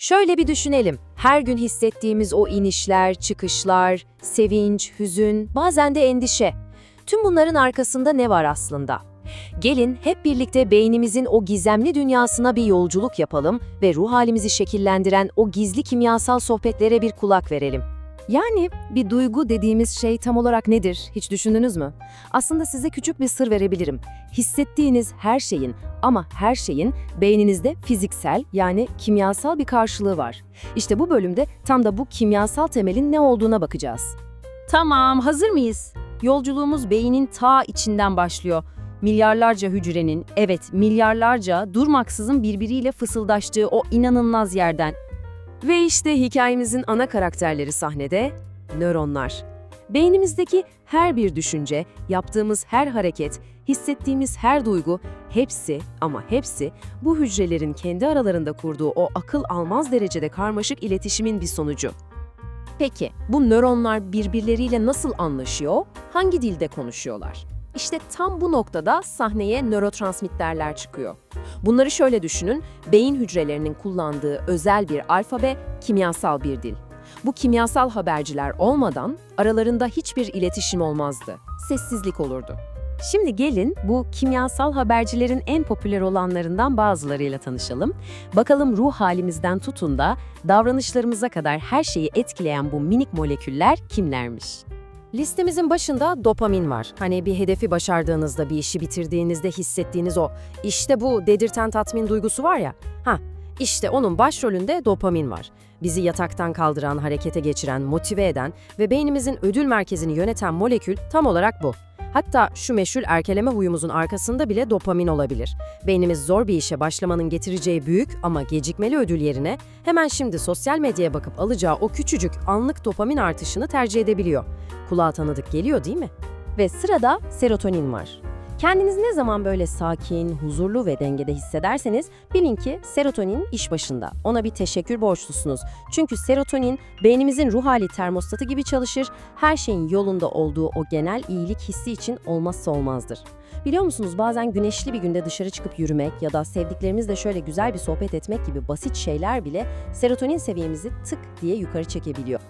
Şöyle bir düşünelim. Her gün hissettiğimiz o inişler, çıkışlar, sevinç, hüzün, bazen de endişe. Tüm bunların arkasında ne var aslında? Gelin hep birlikte beynimizin o gizemli dünyasına bir yolculuk yapalım ve ruh halimizi şekillendiren o gizli kimyasal sohbetlere bir kulak verelim. Yani bir duygu dediğimiz şey tam olarak nedir hiç düşündünüz mü? Aslında size küçük bir sır verebilirim. Hissettiğiniz her şeyin ama her şeyin beyninizde fiziksel yani kimyasal bir karşılığı var. İşte bu bölümde tam da bu kimyasal temelin ne olduğuna bakacağız. Tamam, hazır mıyız? Yolculuğumuz beynin ta içinden başlıyor. Milyarlarca hücrenin, evet milyarlarca durmaksızın birbiriyle fısıldaştığı o inanılmaz yerden. Ve işte hikayemizin ana karakterleri sahnede nöronlar. Beynimizdeki her bir düşünce, yaptığımız her hareket, hissettiğimiz her duygu, hepsi ama hepsi bu hücrelerin kendi aralarında kurduğu o akıl almaz derecede karmaşık iletişimin bir sonucu. Peki bu nöronlar birbirleriyle nasıl anlaşıyor? Hangi dilde konuşuyorlar? İşte tam bu noktada sahneye nörotransmitterler çıkıyor. Bunları şöyle düşünün, beyin hücrelerinin kullandığı özel bir alfabe, kimyasal bir dil. Bu kimyasal haberciler olmadan aralarında hiçbir iletişim olmazdı. Sessizlik olurdu. Şimdi gelin bu kimyasal habercilerin en popüler olanlarından bazılarıyla tanışalım. Bakalım ruh halimizden tutun da davranışlarımıza kadar her şeyi etkileyen bu minik moleküller kimlermiş? Listemizin başında dopamin var. Hani bir hedefi başardığınızda, bir işi bitirdiğinizde hissettiğiniz o işte bu dedirten tatmin duygusu var ya. Ha, işte onun başrolünde dopamin var. Bizi yataktan kaldıran, harekete geçiren, motive eden ve beynimizin ödül merkezini yöneten molekül tam olarak bu. Hatta şu meşhur erkeleme huyumuzun arkasında bile dopamin olabilir. Beynimiz zor bir işe başlamanın getireceği büyük ama gecikmeli ödül yerine hemen şimdi sosyal medyaya bakıp alacağı o küçücük anlık dopamin artışını tercih edebiliyor. Kulağa tanıdık geliyor değil mi? Ve sırada serotonin var. Kendinizi ne zaman böyle sakin, huzurlu ve dengede hissederseniz bilin ki serotonin iş başında. Ona bir teşekkür borçlusunuz. Çünkü serotonin beynimizin ruh hali termostatı gibi çalışır. Her şeyin yolunda olduğu o genel iyilik hissi için olmazsa olmazdır. Biliyor musunuz bazen güneşli bir günde dışarı çıkıp yürümek ya da sevdiklerimizle şöyle güzel bir sohbet etmek gibi basit şeyler bile serotonin seviyemizi tık diye yukarı çekebiliyor.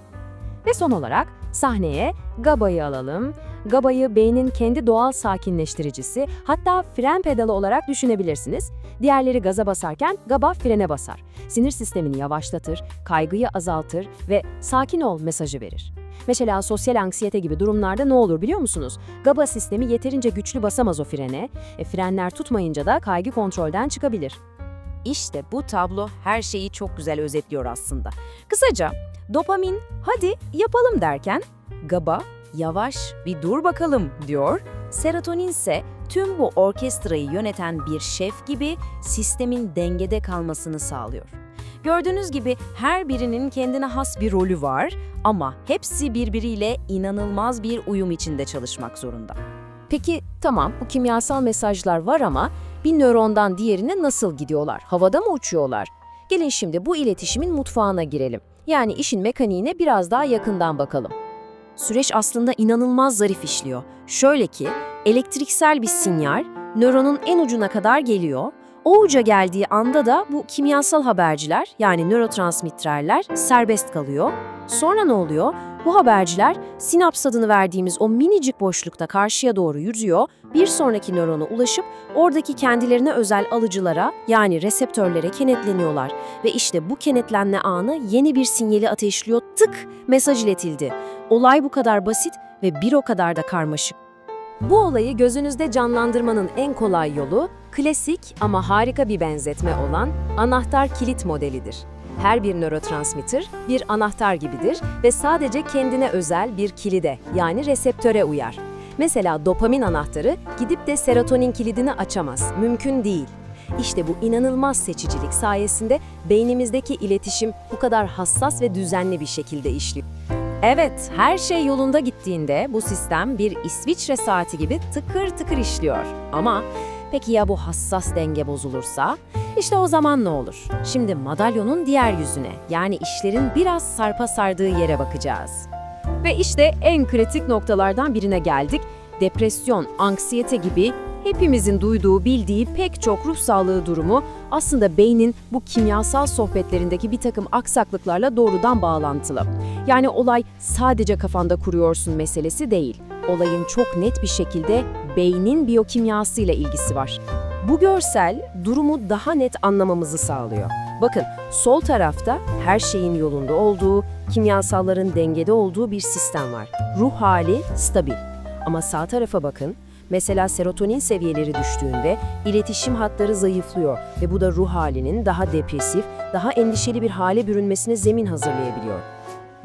Ve son olarak sahneye GABA'yı alalım. GABA'yı beynin kendi doğal sakinleştiricisi, hatta fren pedalı olarak düşünebilirsiniz. Diğerleri gaza basarken GABA frene basar. Sinir sistemini yavaşlatır, kaygıyı azaltır ve sakin ol mesajı verir. Mesela sosyal anksiyete gibi durumlarda ne olur biliyor musunuz? GABA sistemi yeterince güçlü basamaz o frene, e, frenler tutmayınca da kaygı kontrolden çıkabilir. İşte bu tablo her şeyi çok güzel özetliyor aslında. Kısaca dopamin hadi yapalım derken GABA yavaş bir dur bakalım diyor. Serotonin ise tüm bu orkestrayı yöneten bir şef gibi sistemin dengede kalmasını sağlıyor. Gördüğünüz gibi her birinin kendine has bir rolü var ama hepsi birbiriyle inanılmaz bir uyum içinde çalışmak zorunda. Peki tamam bu kimyasal mesajlar var ama bir nörondan diğerine nasıl gidiyorlar? Havada mı uçuyorlar? Gelin şimdi bu iletişimin mutfağına girelim. Yani işin mekaniğine biraz daha yakından bakalım. Süreç aslında inanılmaz zarif işliyor. Şöyle ki, elektriksel bir sinyal nöronun en ucuna kadar geliyor. O uca geldiği anda da bu kimyasal haberciler yani nörotransmitterler serbest kalıyor. Sonra ne oluyor? Bu haberciler sinaps adını verdiğimiz o minicik boşlukta karşıya doğru yürüyor, bir sonraki nörona ulaşıp oradaki kendilerine özel alıcılara yani reseptörlere kenetleniyorlar. Ve işte bu kenetlenme anı yeni bir sinyali ateşliyor tık mesaj iletildi. Olay bu kadar basit ve bir o kadar da karmaşık. Bu olayı gözünüzde canlandırmanın en kolay yolu, klasik ama harika bir benzetme olan anahtar kilit modelidir. Her bir nörotransmitter bir anahtar gibidir ve sadece kendine özel bir kilide yani reseptöre uyar. Mesela dopamin anahtarı gidip de serotonin kilidini açamaz, mümkün değil. İşte bu inanılmaz seçicilik sayesinde beynimizdeki iletişim bu kadar hassas ve düzenli bir şekilde işliyor. Evet, her şey yolunda gittiğinde bu sistem bir İsviçre saati gibi tıkır tıkır işliyor. Ama peki ya bu hassas denge bozulursa? İşte o zaman ne olur? Şimdi madalyonun diğer yüzüne, yani işlerin biraz sarpa sardığı yere bakacağız. Ve işte en kritik noktalardan birine geldik. Depresyon, anksiyete gibi Hepimizin duyduğu, bildiği pek çok ruh sağlığı durumu aslında beynin bu kimyasal sohbetlerindeki bir takım aksaklıklarla doğrudan bağlantılı. Yani olay sadece kafanda kuruyorsun meselesi değil. Olayın çok net bir şekilde beynin biyokimyasıyla ilgisi var. Bu görsel durumu daha net anlamamızı sağlıyor. Bakın sol tarafta her şeyin yolunda olduğu, kimyasalların dengede olduğu bir sistem var. Ruh hali stabil. Ama sağ tarafa bakın. Mesela serotonin seviyeleri düştüğünde iletişim hatları zayıflıyor ve bu da ruh halinin daha depresif, daha endişeli bir hale bürünmesine zemin hazırlayabiliyor.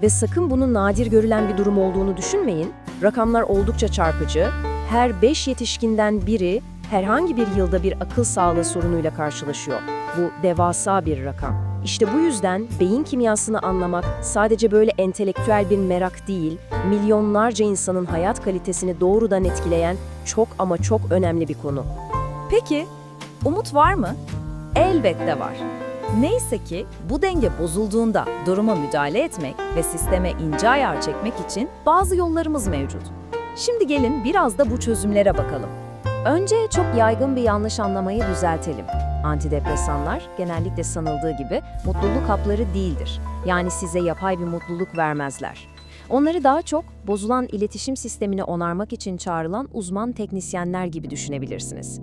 Ve sakın bunun nadir görülen bir durum olduğunu düşünmeyin. Rakamlar oldukça çarpıcı. Her 5 yetişkinden biri herhangi bir yılda bir akıl sağlığı sorunuyla karşılaşıyor. Bu devasa bir rakam. İşte bu yüzden beyin kimyasını anlamak sadece böyle entelektüel bir merak değil, milyonlarca insanın hayat kalitesini doğrudan etkileyen çok ama çok önemli bir konu. Peki, umut var mı? Elbette var. Neyse ki bu denge bozulduğunda duruma müdahale etmek ve sisteme ince ayar çekmek için bazı yollarımız mevcut. Şimdi gelin biraz da bu çözümlere bakalım. Önce çok yaygın bir yanlış anlamayı düzeltelim. Antidepresanlar genellikle sanıldığı gibi mutluluk hapları değildir. Yani size yapay bir mutluluk vermezler. Onları daha çok bozulan iletişim sistemini onarmak için çağrılan uzman teknisyenler gibi düşünebilirsiniz.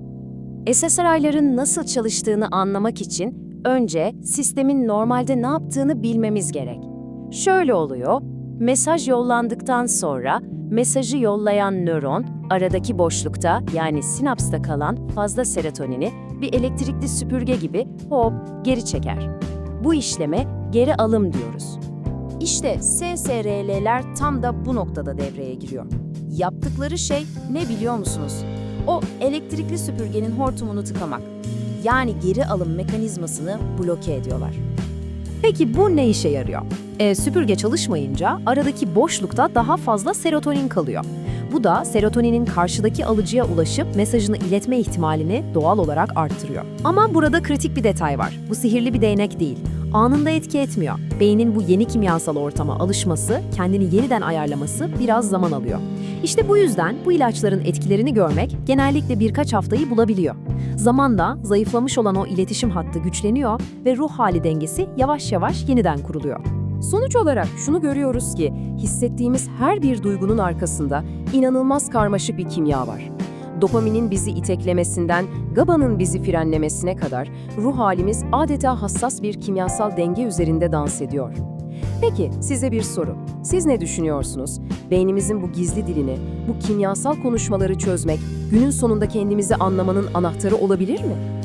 SSRI'ların nasıl çalıştığını anlamak için önce sistemin normalde ne yaptığını bilmemiz gerek. Şöyle oluyor, mesaj yollandıktan sonra mesajı yollayan nöron aradaki boşlukta yani sinapsta kalan fazla serotonini bir elektrikli süpürge gibi hop geri çeker. Bu işleme geri alım diyoruz. İşte SSRL'ler tam da bu noktada devreye giriyor. Yaptıkları şey ne biliyor musunuz? O elektrikli süpürgenin hortumunu tıkamak. Yani geri alım mekanizmasını bloke ediyorlar. Peki bu ne işe yarıyor? E, süpürge çalışmayınca aradaki boşlukta daha fazla serotonin kalıyor. Bu da serotoninin karşıdaki alıcıya ulaşıp mesajını iletme ihtimalini doğal olarak arttırıyor. Ama burada kritik bir detay var. Bu sihirli bir değnek değil. Anında etki etmiyor. Beynin bu yeni kimyasal ortama alışması, kendini yeniden ayarlaması biraz zaman alıyor. İşte bu yüzden bu ilaçların etkilerini görmek genellikle birkaç haftayı bulabiliyor. Zamanla zayıflamış olan o iletişim hattı güçleniyor ve ruh hali dengesi yavaş yavaş yeniden kuruluyor. Sonuç olarak şunu görüyoruz ki hissettiğimiz her bir duygunun arkasında inanılmaz karmaşık bir kimya var. Dopaminin bizi iteklemesinden GABA'nın bizi frenlemesine kadar ruh halimiz adeta hassas bir kimyasal denge üzerinde dans ediyor. Peki size bir soru. Siz ne düşünüyorsunuz? Beynimizin bu gizli dilini, bu kimyasal konuşmaları çözmek günün sonunda kendimizi anlamanın anahtarı olabilir mi?